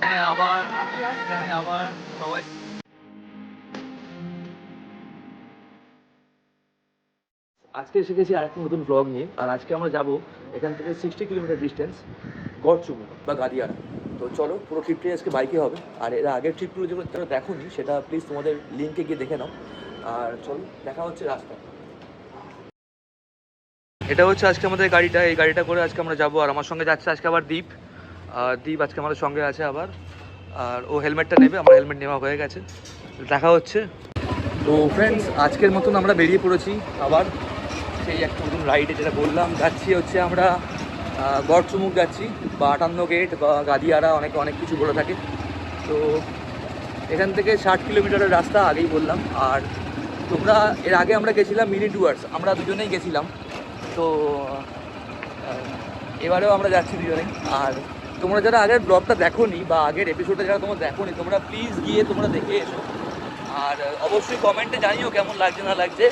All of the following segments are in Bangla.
হ্যাঁ। আবার হ্যাঁ আবার সবাই। আজকে এসে গেছি আরেকটা নতুন ব্লগ নিয়ে আর আজকে আমরা যাব এখান থেকে সিক্সটি কিলোমিটার ডিস্টেন্স গড়চুমু বা গাদিয়ারা। তো চলো পুরো ট্রিপটাই আজকে বাইকে হবে। আর এর আগের ট্রিপগুলো যেগুলো দেখোনি সেটা প্লিজ তোমাদের লিঙ্কে গিয়ে দেখে নাও। আর চলো দেখা হচ্ছে রাস্তা এটা হচ্ছে আজকে আমাদের গাড়িটা, এই গাড়িটা করে আজকে আমরা যাব। আর আমার সঙ্গে যাচ্ছে আজকে আবার দ্বীপ দীপ আজকে আমাদের সঙ্গে আছে আবার। আর ও হেলমেটটা নেবে, আমার হেলমেট নেওয়া হয়ে গেছে। দেখা হচ্ছে। তো ফ্রেন্ডস আজকের মতন আমরা বেরিয়ে পড়েছি আবার। সেই একটা নতুন রাইডে যেটা বললাম, যাচ্ছি হচ্ছে আমরা গড়চুমুক যাচ্ছি, বা আটান্ন গেট বা গাদিয়ারা, অনেক অনেক কিছু বলে থাকে। তো এখান থেকে ষাট কিলোমিটারের রাস্তা আগেই বললাম। আর তোমরা, এর আগে আমরা গেছিলাম মিনি টুয়ার্স আমরা দুজনেই গেছিলাম। তো এবারেও আমরা যাচ্ছি দুজনেই আর তোমরা যারা আগের ব্লগটা দেখোনি বা আগের এপিসোডটা যারা তোমরা দেখোনি, তোমরা প্লিজ গিয়ে তোমরা দেখে এসো। আর অবশ্যই কমেন্টে জানিও কেমন লাগছে, না লাগছে।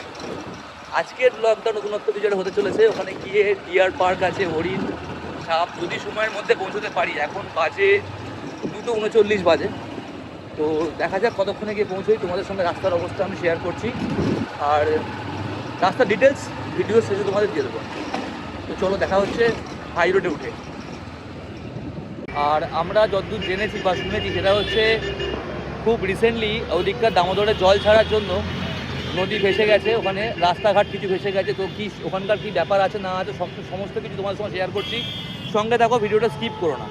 আজকের ব্লগটা নতুনত্ব যেটা হতে চলেছে। ওখানে গিয়ে ডিয়ার পার্ক আছে, হরিণ, সাপ, যদি সময়ের মধ্যে পৌঁছতে পারি। এখন বাজে দুটো উনচল্লিশ বাজে। তো দেখা যাক কতক্ষণে গিয়ে পৌঁছোই। তোমাদের সঙ্গে রাস্তার অবস্থা আমি শেয়ার করছি। আর রাস্তার ডিটেলস ভিডিও শেষে তোমাদের দিয়ে দেবো। তো চলো দেখা হচ্ছে হাই রোডে উঠে। আর আমরা যতদূর জেনেছি বা শুনেছি, সেটা হচ্ছে খুব রিসেন্টলি ওদিককার দামোদরে জল ছাড়ার জন্য নদী ভেসে গেছে, ওখানে রাস্তাঘাট কিছু ভেসে গেছে। তো কি ওখানকার কী ব্যাপার আছে না আছে সমস্ত কিছু তোমাদের সঙ্গে শেয়ার করছি। সঙ্গে দেখো ভিডিওটা স্কিপ করো না।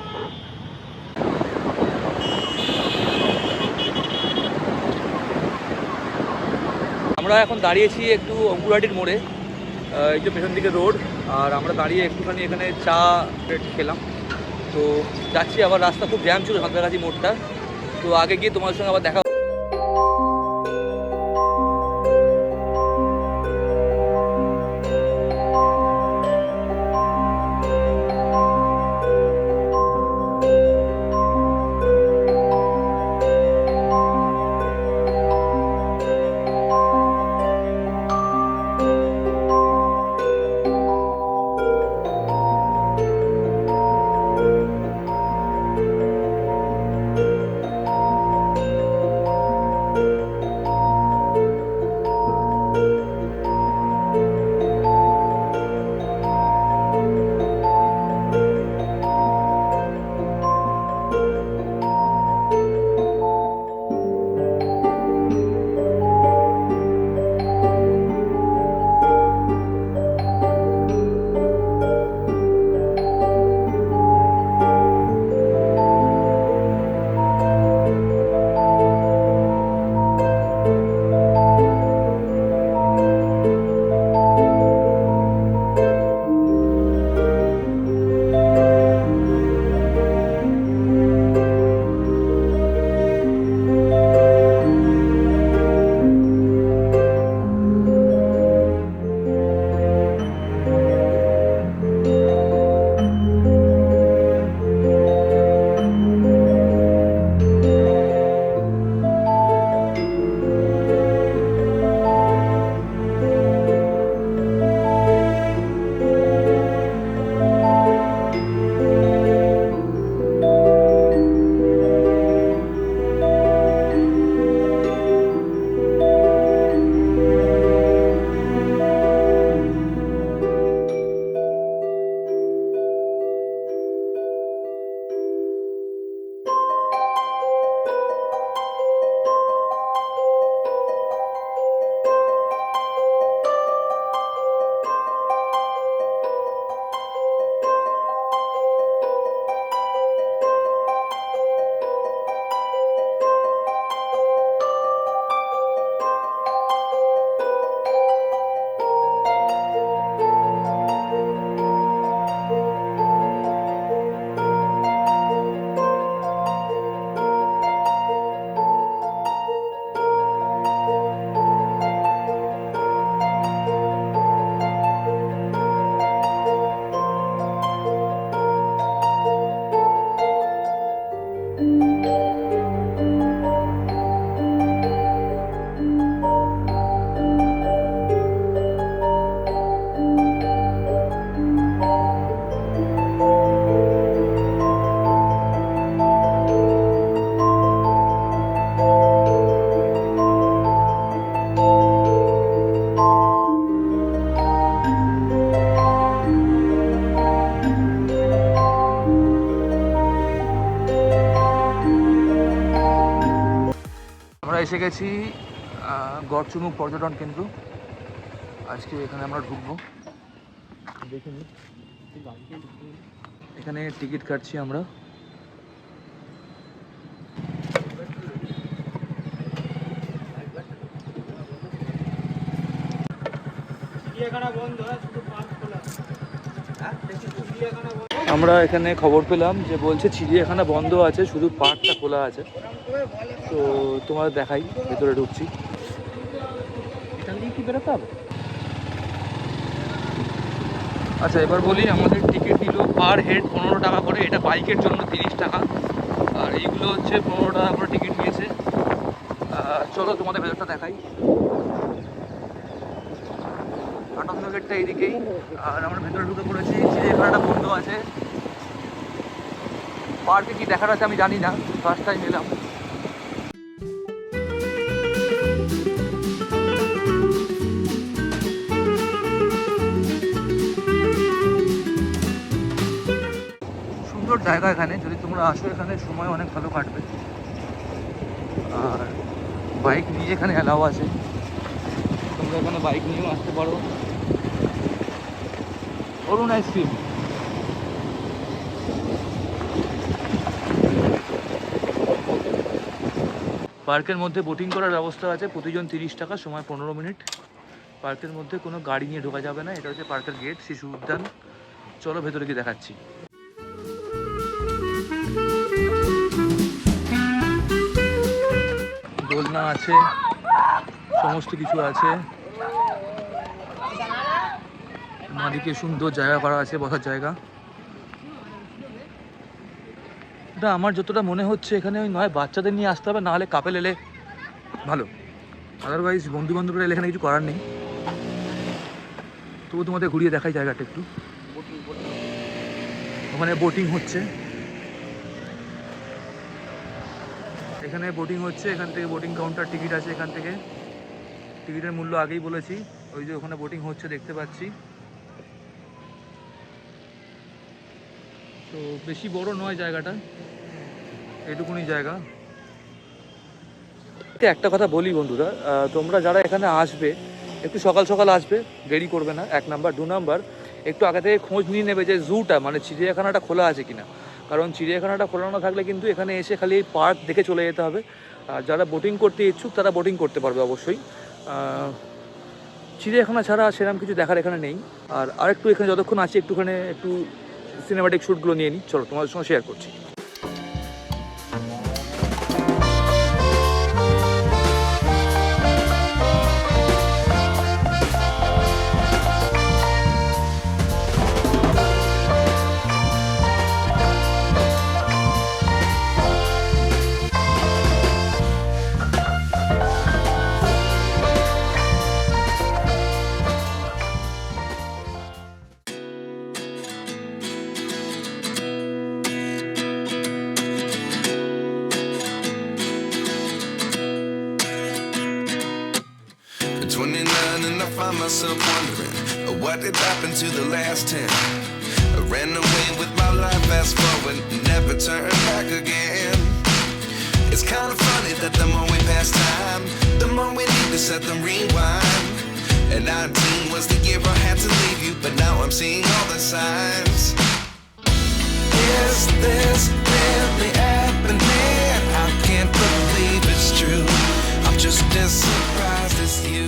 আমরা এখন দাঁড়িয়েছি একটু অঙ্কুরহাটির মোড়ে। এই যে পেছন দিকে রোড, আর আমরা দাঁড়িয়ে একটুখানি এখানে চা খেলাম। তো যাচ্ছি, আবার রাস্তা খুব জ্যাম ছিল সাঁতরাগাছি মোড়টা। তো আগে গিয়ে তোমার সঙ্গে আবার দেখা গড়চুমুক পর্যটন কেন্দ্র। আজকে এখানে আমরা ঢুকবো। দেখিনি এখানে টিকিট কাটছি আমরা। আমরা এখানে খবর পেলাম যে বলছে চিড়িয়াখানা বন্ধ আছে, শুধু পার্কটা খোলা আছে। তো তোমার দেখাই, ভেতরে ঢুকছি। বেরোতে হবে? আচ্ছা এবার বলি আমাদের টিকিট দিল পার হেড পনেরো টাকা করে। এটা বাইকের জন্য তিরিশ টাকা। আর এইগুলো হচ্ছে পনেরো টাকা করে টিকিট নিয়েছে। চলো তোমাদের ভেতরটা দেখাই। আনন্দ গেটটা এইদিকেই। আর আমরা ভেতরে ঢুকে পড়েছি। যে চিড়িয়াখানাটা বন্ধ আছে। পার্কে কি দেখার আছে আমি জানি না। ফার্স্ট টাইম এলাম। জায়গা এখানে, যদি তোমরা আসো এখানে, সময় অনেক ভালো কাটবে। আর বাইক নিয়ে এখানে অ্যালাও আছে। তোমরা এখানে বাইক নিয়েও আসতে পারো। অরুণ আইসক্রিম পার্কের মধ্যে বোটিং করার ব্যবস্থা আছে, প্রতিজন তিরিশ টাকা, সময় পনেরো মিনিট। পার্কের মধ্যে কোনো গাড়ি নিয়ে ঢোকা যাবে না, এটা হচ্ছে পার্কের গেট শিশু উদ্যান। চলো ভেতরে গিয়ে দেখাচ্ছি। দোলনা আছে, সমস্ত কিছু আছে। মালিকে সুন্দর জায়গা করা আছে, বসার জায়গা। এটা আমার যতটা মনে হচ্ছে, এখানে ওই নয়, বাচ্চাদের নিয়ে আসতে হবে নাহলে কাপেল এলে ভালো। আদারওয়াইজ বন্ধু বান্ধবরা এলে এখানে কিছু করার নেই। তবু তোমাদের ঘুরিয়ে দেখাই জায়গাটা একটু। ওখানে বোটিং হচ্ছে। এখানে বোটিং হচ্ছে, এখান থেকে বোটিং কাউন্টার টিকিট আছে এখান থেকে। টিকিটের মূল্য আগেই বলেছি, ওই যে ওখানে বোটিং হচ্ছে দেখতে পাচ্ছি। তো বেশি বড় নয় জায়গাটা, এটুকুনি জায়গা। একটা কথা বলি বন্ধুরা তোমরা যারা এখানে আসবে, একটু সকাল সকাল আসবে, দেরি করবে না, এক নাম্বার। দু নাম্বার, একটু আগে থেকে খোঁজ নিয়ে নেবে যে জুটা মানে চিড়িয়াখানাটা খোলা আছে কিনা। কারণ চিড়িয়াখানাটা খোলা না থাকলে কিন্তু এখানে এসে খালি এই পার্ক দেখে চলে যেতে হবে। আর যারা বোটিং করতে ইচ্ছুক তারা বোটিং করতে পারবে অবশ্যই। চিড়িয়াখানা ছাড়া সেরকম কিছু দেখার এখানে নেই। আর আরেকটু এখানে যতক্ষণ আছি একটুখানে একটু সিনেমাটিক শ্যুটগুলো নিয়ে নিই। চলো তোমাদের সঙ্গে শেয়ার করছি। Set them rewind. And 19 was the year I had to leave you, but now I'm seeing all the signs. Is this really happening? I can't believe it's true. I'm just as surprised as you.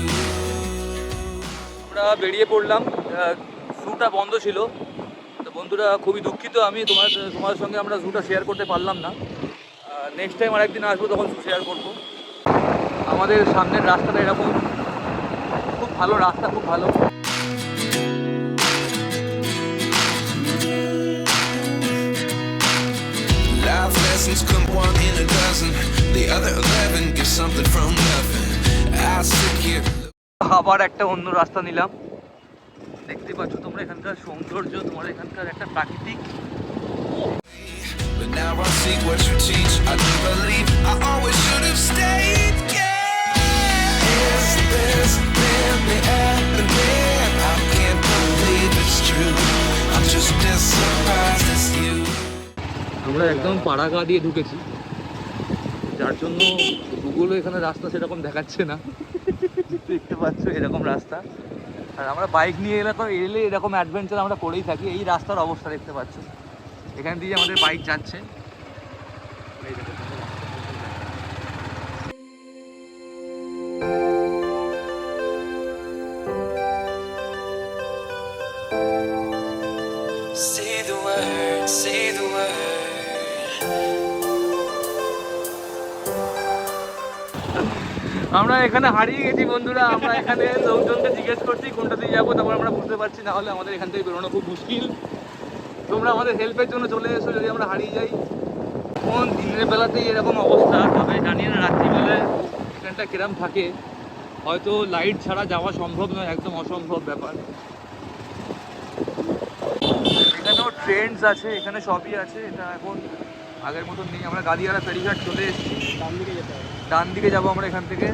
আমরা বেরিয়ে পড়লাম জুটা বন্ধ ছিল তো বন্ধুরা খুবই দুঃখিত আমি তোমার তোমার সঙ্গে আমরা জুটা শেয়ার করতে পারলাম না নেক্সট টাইম আরেকদিন আসব তখন শেয়ার করব আমাদের সামনের রাস্তাটা এরকম খুব ভালো রাস্তা খুব ভালো Life lessons come one in a dozen. The other eleven get something from nothing. I sit here. আবার একটা অন্য রাস্তা নিলাম দেখতে পাচ্ছ তোমরা এখানকার সৌন্দর্য তোমার এখানকার একটা প্রাকৃতিক But now I see what you teach. I do believe I always should have stayed. আমরা একদম পাড়াগা দিয়ে ঢুকেছি। যার জন্য গুগলও এখানে রাস্তা সেরকম দেখাচ্ছে না। দেখতে পাচ্ছ এরকম রাস্তা। আর আমরা বাইক নিয়ে এলাকা এলে এরকম অ্যাডভেঞ্চার আমরা করেই থাকি। এই রাস্তার অবস্থা দেখতে পাচ্ছ। এখান দিয়ে আমাদের বাইক যাচ্ছে। আমরা এখানে হারিয়ে গেছি বন্ধুরা। আমরা এখানে লোকজনকে জিজ্ঞেস করছি কোনটা দিয়ে যাব, তারপর আমরা বুঝতে পারছি, না হলে আমাদের এখান থেকে বেরোনো খুব মুশকিল। তোমরা আমাদের হেল্পের জন্য চলে এসো, যদি আমরা হারিয়ে যাই। কোন দিনের বেলাতেই এরকম অবস্থা, তবে জানি না, রাত্রিবেলায় এখানটা কিরম থাকে। হয়তো লাইট ছাড়া যাওয়া সম্ভব নয়, একদম অসম্ভব ব্যাপার। এখানেও ট্রেন্ডস আছে, এখানে সবই আছে, এটা এখন আগের মতন নেই। আমরা গাদিয়ারা ফেরিঘাট চলে এসেছি। ডান দিকে যাব আমরা এখান থেকে।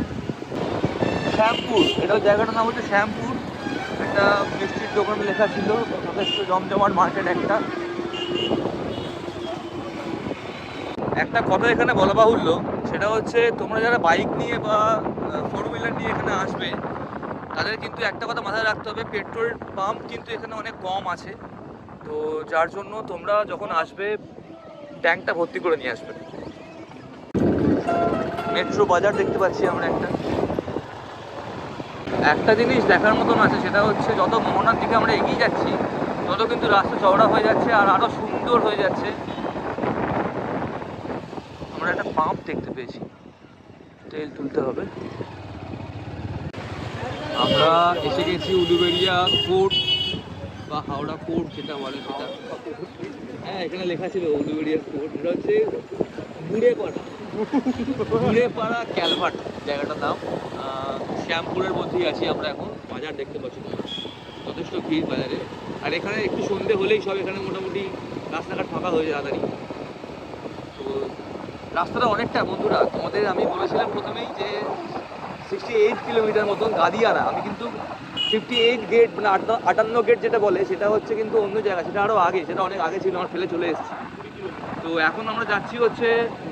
শ্যামপুর এটা জায়গাটার নাম হচ্ছে শ্যামপুর। একটা মিষ্টির দোকান লেখা ছিল, যথেষ্ট জমজমাট মার্কেট একটা। একটা কথা এখানে বলা বাহুল্য, সেটা হচ্ছে তোমরা যারা বাইক নিয়ে বা ফোর হুইলার নিয়ে এখানে আসবে, তাদের কিন্তু একটা কথা মাথায় রাখতে হবে পেট্রোল পাম্প কিন্তু এখানে অনেক কম আছে। তো যার জন্য তোমরা যখন আসবে ট্যাঙ্কটা ভর্তি করে নিয়ে আসবে। মেট্রো বাজার দেখতে পাচ্ছি আমরা একটা। একটা জিনিস দেখার মতন আছে, সেটা হচ্ছে যত মোহনার দিকে আমরা এগিয়ে যাচ্ছি, তত কিন্তু রাস্তা চওড়া হয়ে যাচ্ছে আর আরও সুন্দর হয়ে যাচ্ছে। আমরা একটা পাম্প দেখতে পেয়েছি। তেল তুলতে হবে। আমরা এসে গেছি উলুবেড়িয়া কোর্ট বা হাওড়া কোর্ট যেটা বলে সেটা। হ্যাঁ এখানে লেখা ছিল উলুবেড়িয়া কোর্ট এটা হচ্ছে বুড়েপাড়া বুড়েপাড়া ক্যালভার্ট, জায়গাটার নাম। শ্যামপুরের মধ্যেই আছি আমরা এখন, বাজার দেখতে পাচ্ছি যথেষ্ট ভিড় বাজারে। আর এখানে একটু সন্ধে হলেই সব এখানে মোটামুটি রাস্তাঘাট ফাঁকা হয়ে যায় তাড়াতাড়ি তো রাস্তাটা অনেকটা বন্ধুরা তোমাদের আমি বলেছিলাম প্রথমেই যে সিক্সটি এইট কিলোমিটার মতন গাদিয়ারা। আমি কিন্তু ফিফটি এইট গেট মানে আটা- আটান্ন গেট যেটা বলে, সেটা হচ্ছে কিন্তু অন্য জায়গা, সেটা আরও আগে, সেটা অনেক আগে ছিল, আমার ফেলে চলে এসেছি। তো এখন আমরা যাচ্ছি হচ্ছে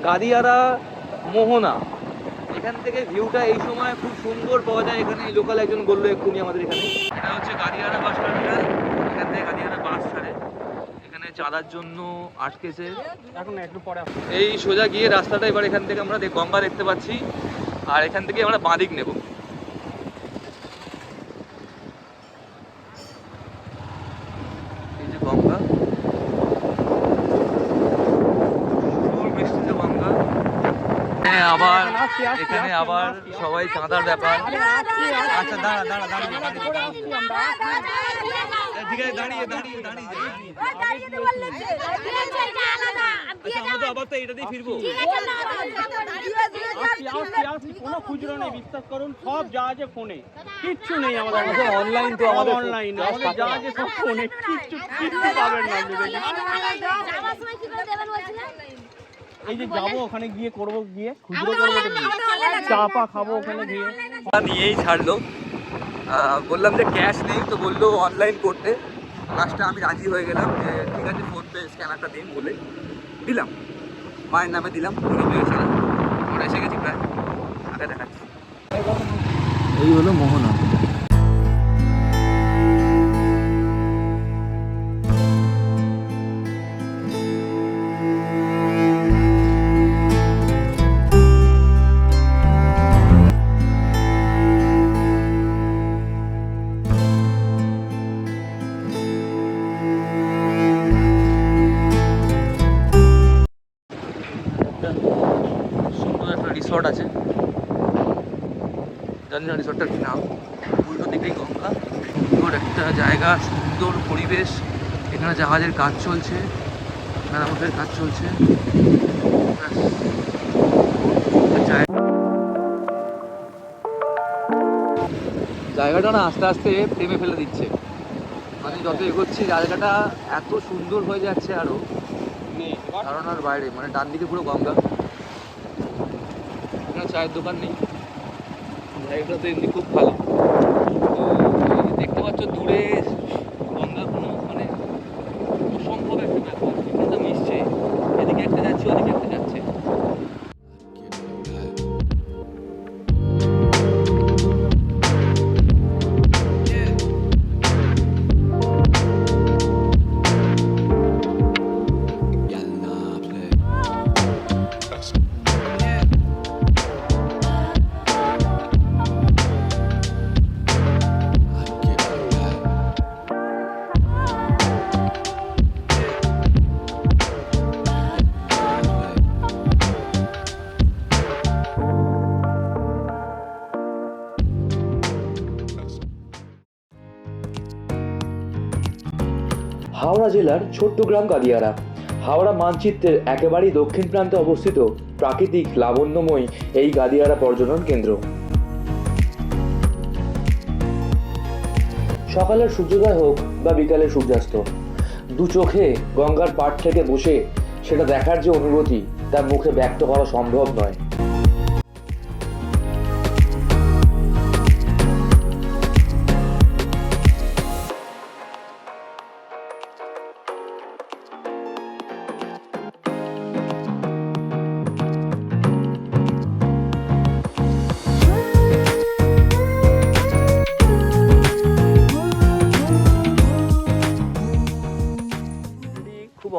গাদিয়ারা মোহনা। এখান থেকে ভিউটা এই সময় খুব সুন্দর পাওয়া যায়। এখানে লোকাল একজন বলল এক্ষুনি আমাদের এখানে। এটা হচ্ছে গাদিয়ারা বাস টার্মিনাল এখান থেকে গাদিয়ারা বাস ছাড়ে। এখানে চাঁদার জন্য আটকেছে। এখন একটু পরে এই সোজা গিয়ে রাস্তাটা এবার এখান থেকে আমরা গঙ্গা দেখতে পাচ্ছি। আর এখান থেকে আমরা বাঁদিক নেব এই যে গঙ্গা সুন্দর মিষ্টি যে গঙ্গা হ্যাঁ আবার এখানে আবার সবাই চাঁদার ব্যাপার আচ্ছা দাঁড়া দাঁড়া দাঁড়িয়ে দাঁড়িয়ে দাঁড়িয়ে। ঠিক আছে দাঁড়িয়ে দাঁড়িয়ে দাঁড়িয়ে যাই, দাঁড়িয়ে যাই। আচ্ছা আমরা তো আবার তো এটা দিয়ে ফিরবো কোনো খুচরো নেই বিশ্বাস করুন সব যা আছে ফোনে কিচ্ছু নেই আমাদের অনলাইন তো অনলাইন আমাদের যা আছে সব ফোনে কিচ্ছু কিচ্ছু পাবেন না আপনি দেখে এই যে যাব ওখানে গিয়ে করব গিয়ে খুচরো করব গিয়ে। চা পা খাব ওখানে গিয়ে। নিয়েই ছাড়লো। বললাম যে ক্যাশ নেই তো বলল অনলাইন করতে। লাস্টে আমি রাজি হয়ে গেলাম যে ঠিক আছে ফোনপে স্ক্যানারটা দিন বলে দিলাম। মায়ের নামে দিলাম আমরা এসে গেছি প্রায়। আগে দেখাচ্ছি। এই হলো মোহনা। একটা জায়গা, সুন্দর পরিবেশ, এখানে জাহাজের কাজ চলছে, মেরামতের কাজ চলছে। জায়গাটা না আস্তে আস্তে প্রেমে ফেলে দিচ্ছে। মানে যত এগোচ্ছি, জায়গাটা এত সুন্দর হয়ে যাচ্ছে আরও। ধারণার বাইরে মানে ডান দিকে পুরো গঙ্গা। এখানে চায়ের দোকান নেই। জায়গাটা তো এমনি খুব ভালো। দেখতে দূরে হাওড়া জেলার ছোট্ট গ্রাম কাদিয়ারা। হাওড়া মানচিত্রের একেবারেই দক্ষিণ প্রান্তে অবস্থিত প্রাকৃতিক লাবণ্যময় এই গাদিয়ারা পর্যটন কেন্দ্র। সকালের সূর্যোদয় হোক বা বিকালের সূর্যাস্ত, দু চোখে গঙ্গার পাড় থেকে বসে সেটা দেখার যে অনুভূতি তার মুখে ব্যক্ত করা সম্ভব নয়।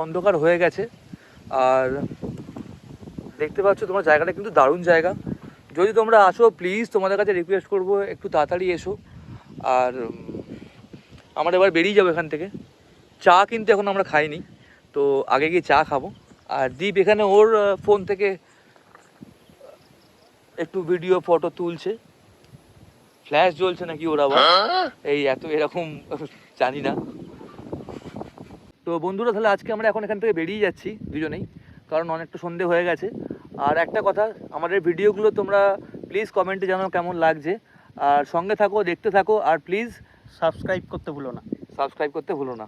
অন্ধকার হয়ে গেছে। আর দেখতে পাচ্ছ তোমার জায়গাটা কিন্তু দারুণ জায়গা। যদি তোমরা আসো প্লিজ তোমাদের কাছে রিকোয়েস্ট করব একটু তাড়াতাড়ি এসো। আর আমরা এবার বেরিয়ে যাব এখান থেকে। চা কিন্তু এখন আমরা খাইনি তো আগে গিয়ে চা খাব। আর দীপ এখানে ওর ফোন থেকে একটু ভিডিও ফটো তুলছে। ফ্ল্যাশ জ্বলছে নাকি ওর আবার? এই এত এরকম জানি না। তো বন্ধুরা তাহলে আজকে আমরা এখন এখান থেকে বেরিয়ে যাচ্ছি দুজনেই কারণ অনেকটা সন্ধে হয়ে গেছে। আর একটা কথা আমাদের ভিডিওগুলো তোমরা প্লিজ কমেন্টে জানাও কেমন লাগছে। আর সঙ্গে থাকো দেখতে থাকো আর প্লিজ সাবস্ক্রাইব করতে ভুলো না। সাবস্ক্রাইব করতে ভুলো না।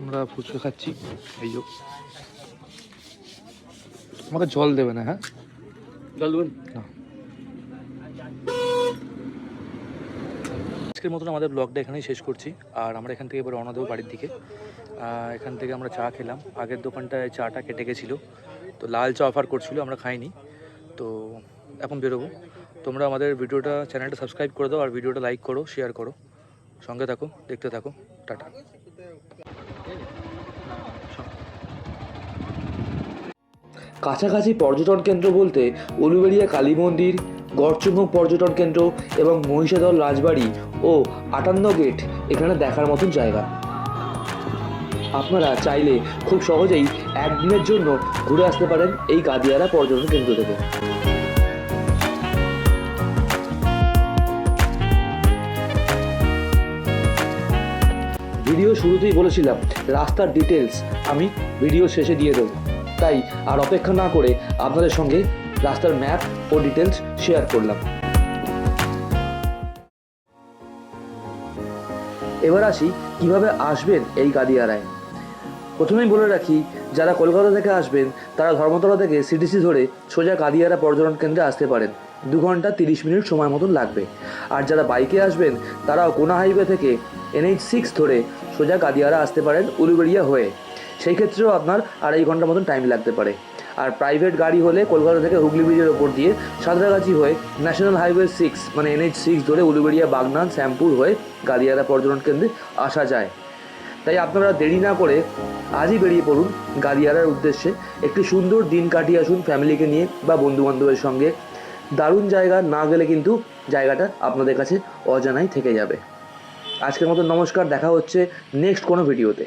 আমরা ফুচকা খাচ্ছি এই যো। আমাকে জল দেবে না হ্যাঁ? জল দেবেন? না। আজকের মতন আমাদের ব্লগটা এখানেই শেষ করছি। আর আমরা এখান থেকে এবার রওনা দেবো বাড়ির দিকে। এখান থেকে আমরা চা খেলাম। আগের দোকানটায় চাটা কেটে গেছিল। তো লাল চা অফার করছিল, আমরা খাইনি। তো এখন বেরোবো। তোমরা আমাদের ভিডিওটা চ্যানেলটা সাবস্ক্রাইব করে দাও আর ভিডিওটা লাইক করো শেয়ার করো। সঙ্গে থাকো, দেখতে থাকো। টাটা। কাছাকাছি পর্যটন কেন্দ্র বলতে উলুবেড়িয়া কালী মন্দির গড়চুমুক পর্যটন কেন্দ্র এবং মহিষাদল রাজবাড়ি ও আটান্ন গেট এখানে দেখার মতন জায়গা। আপনারা চাইলে খুব সহজেই একদিনের জন্য ঘুরে আসতে পারেন এই গাদিয়ারা পর্যটন কেন্দ্র থেকে। ভিডিও শুরুতেই বলেছিলাম, রাস্তার ডিটেলস আমি ভিডিও শেষে দিয়ে দেবো। তাই আর অপেক্ষা না করে আপনাদের সঙ্গে রাস্তার ম্যাপ ও ডিটেলস শেয়ার করলাম। এবার আসি কীভাবে আসবেন এই গাদিয়ারায়। প্রথমেই বলে রাখি, যারা কলকাতা থেকে আসবেন, তারা ধর্মতলা থেকে সিটিসি ধরে সোজা কাদিয়ারা পর্যটন কেন্দ্রে আসতে পারেন। দু ঘণ্টা তিরিশ মিনিট সময় মতন লাগবে। আর যারা বাইকে আসবেন, তারাও কোনা হাইওয়ে থেকে এনএইচ সিক্স ধরে সোজা কাদিয়ারা আসতে পারেন উলুবেড়িয়া হয়ে। সেই ক্ষেত্রেও আপনার আড়াই ঘণ্টা মতন টাইম লাগতে পারে। আর প্রাইভেট গাড়ি হলে কলকাতা থেকে হুগলি ব্রিজের ওপর দিয়ে সাঁতরাগাছি হয়ে ন্যাশনাল হাইওয়ে সিক্স মানে এনএইচ সিক্স ধরে উলুবেড়িয়া, বাগনান, শ্যামপুর হয়ে গাদিয়ারা পর্যটন কেন্দ্রে আসা যায়। তাই আপনারা দেরি না করে আজই বেরিয়ে পড়ুন গাদিয়ারার উদ্দেশ্যে। একটি সুন্দর দিন কাটিয়ে আসুন ফ্যামিলিকে নিয়ে বা বন্ধু বান্ধবের সঙ্গে। দারুণ জায়গা, না গেলে কিন্তু জায়গাটা আপনাদের কাছে অজানাই থেকে যাবে। আজকের মতো নমস্কার, দেখা হচ্ছে নেক্সট কোনো ভিডিওতে